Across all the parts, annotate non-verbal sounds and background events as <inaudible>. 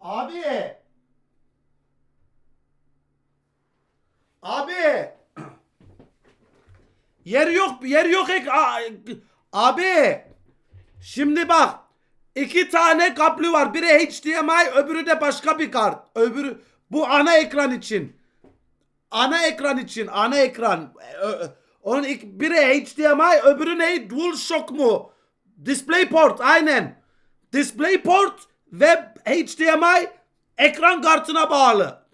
Abi. Abi. Yer yok, yer yok ek. Abi. Şimdi bak. iki tane kaplı var. Biri HDMI, öbürü de başka bir kart. Öbürü bu ana ekran için. Ana ekran için, ana ekran. Onun ilk, biri HDMI, öbürü ne? DualShock mu? DisplayPort, aynen. DisplayPort ve HDMI ekran kartına bağlı.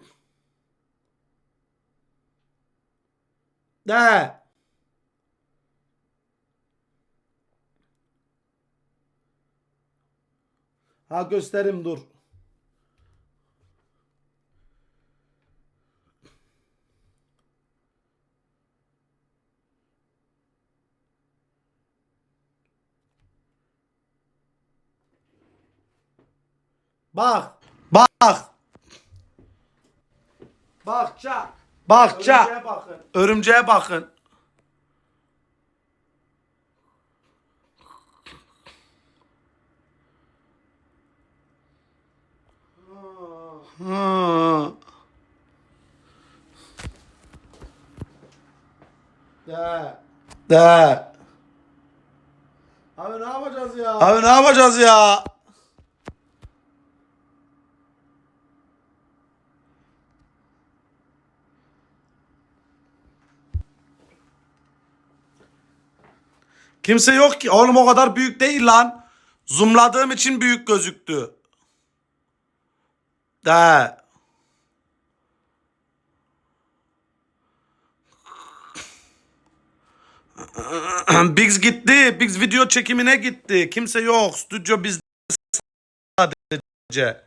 De. Ha gösterim dur. Bak. Bak. Bak çak. Bak çak. Örümceğe bakın. Örümceğe bakın. Hı. De. De. Abi ne yapacağız ya? Abi ne yapacağız ya? Kimse yok ki. Oğlum o kadar büyük değil lan. Zoomladığım için büyük gözüktü. De. <clears throat> Biggs gitti. Biggs video çekimine gitti. Kimse yok. Stüdyo bizde sadece.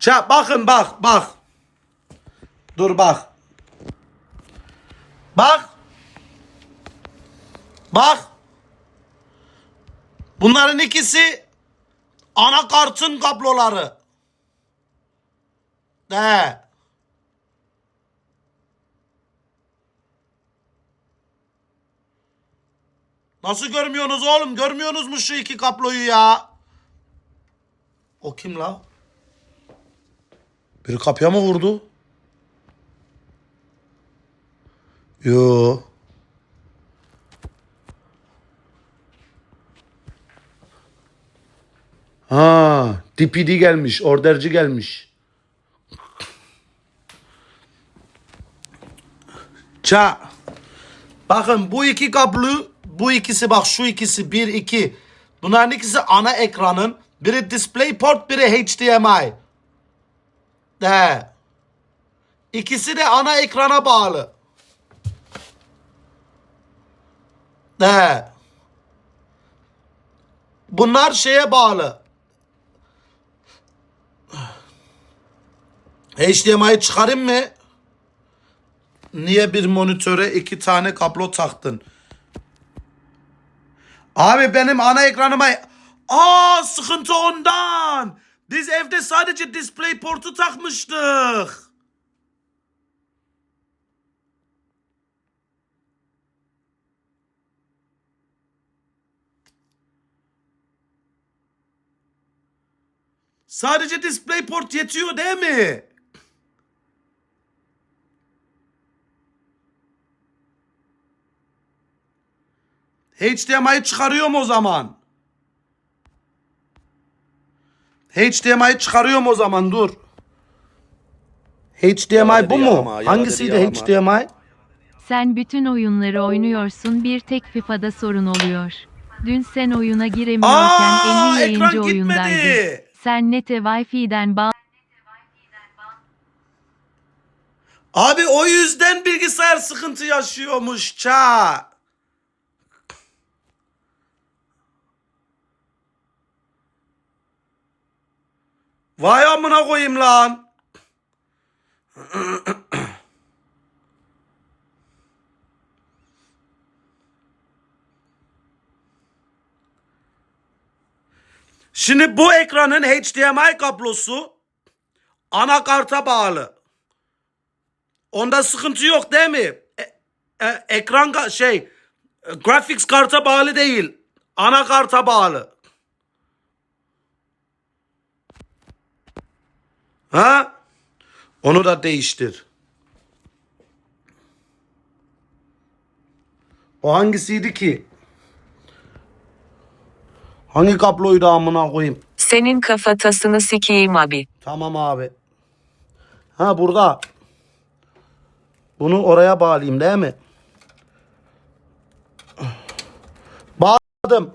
Ça bakın bak bak. Dur bak. Bak. Bak. Bunların ikisi anakartın kabloları. De. Nasıl görmüyorsunuz oğlum? Görmüyorsunuz mu şu iki kabloyu ya? O kim la? Biri kapıya mı vurdu? Yo. Ha, DPD gelmiş, orderci gelmiş. Ça. Bakın bu iki kablo, bu ikisi bak şu ikisi bir iki. Bunların ikisi ana ekranın. Biri DisplayPort, biri HDMI. De. İkisi de ana ekrana bağlı. De. Bunlar şeye bağlı. HDMI'yi çıkarayım mı? Niye bir monitöre iki tane kablo taktın? Abi benim ana ekranıma... Aa sıkıntı ondan. Biz evde sadece display portu takmıştık. Sadece display port yetiyor değil mi? HDMI'yi çıkarıyorum o zaman. HDMI'yi çıkarıyorum o zaman dur. HDMI Yalan bu mu? yalama, Hangisiydi yalama. HDMI? Sen bütün oyunları oynuyorsun bir tek FIFA'da sorun oluyor. Dün sen oyuna giremiyorken Aa, 50 ekran yayıncı oyundaydı. gitmedi. Sen nete Wi-Fi'den bağ Abi o yüzden bilgisayar sıkıntı yaşıyormuş ça. Vay amına koyayım lan. Şimdi bu ekranın HDMI kablosu anakarta bağlı. Onda sıkıntı yok değil mi? E- e, ekran şey e, graphics karta bağlı değil. Anakarta bağlı. Ha? Onu da değiştir. O hangisiydi ki? Hangi kabloydu amına koyayım? Senin kafatasını sikeyim abi. Tamam abi. Ha burada. Bunu oraya bağlayayım değil mi? Bağladım.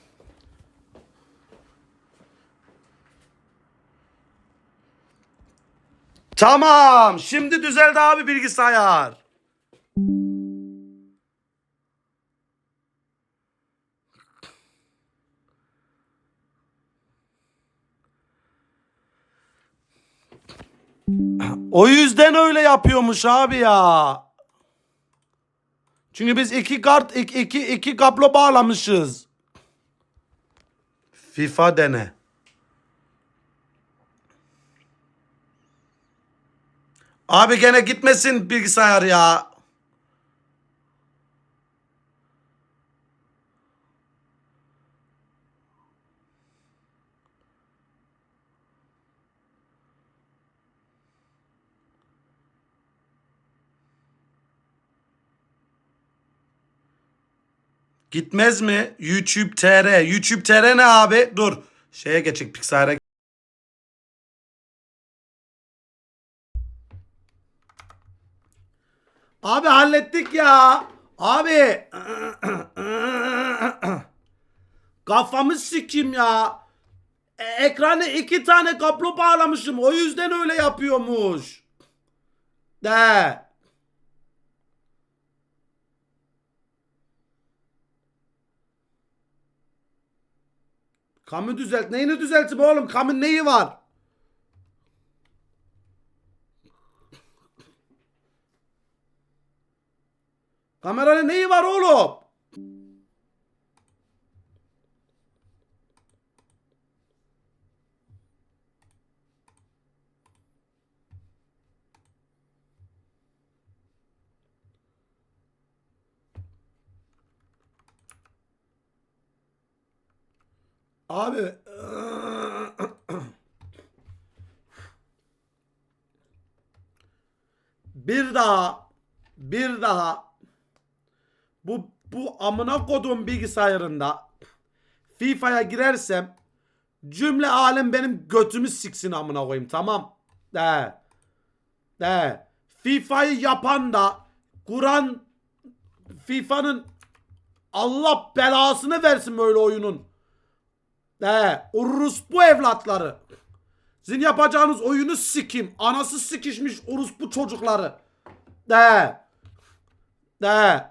Tamam. Şimdi düzeldi abi bilgisayar. O yüzden öyle yapıyormuş abi ya. Çünkü biz iki kart iki, iki, iki kablo bağlamışız. FIFA dene. Abi gene gitmesin bilgisayar ya. Gitmez mi? YouTube TR. YouTube TR ne abi? Dur. Şeye geçecek Pixar'a. Abi hallettik ya. Abi. <clears throat> Kafamı sikim ya. E, ekrana iki tane kablo bağlamışım. O yüzden öyle yapıyormuş. De. Kamı düzelt. Neyini düzeltip oğlum? Kamın neyi var? Kameranın neyi var oğlum? Abi <clears throat> bir daha bir daha bu bu amına kodum bilgisayarında FIFA'ya girersem cümle alem benim götümü siksin amına koyayım tamam? De. De. FIFA'yı yapan da kuran FIFA'nın Allah belasını versin böyle oyunun. De. Orospu evlatları. Sizin yapacağınız oyunu sikim anası sikişmiş orospu çocukları. De. De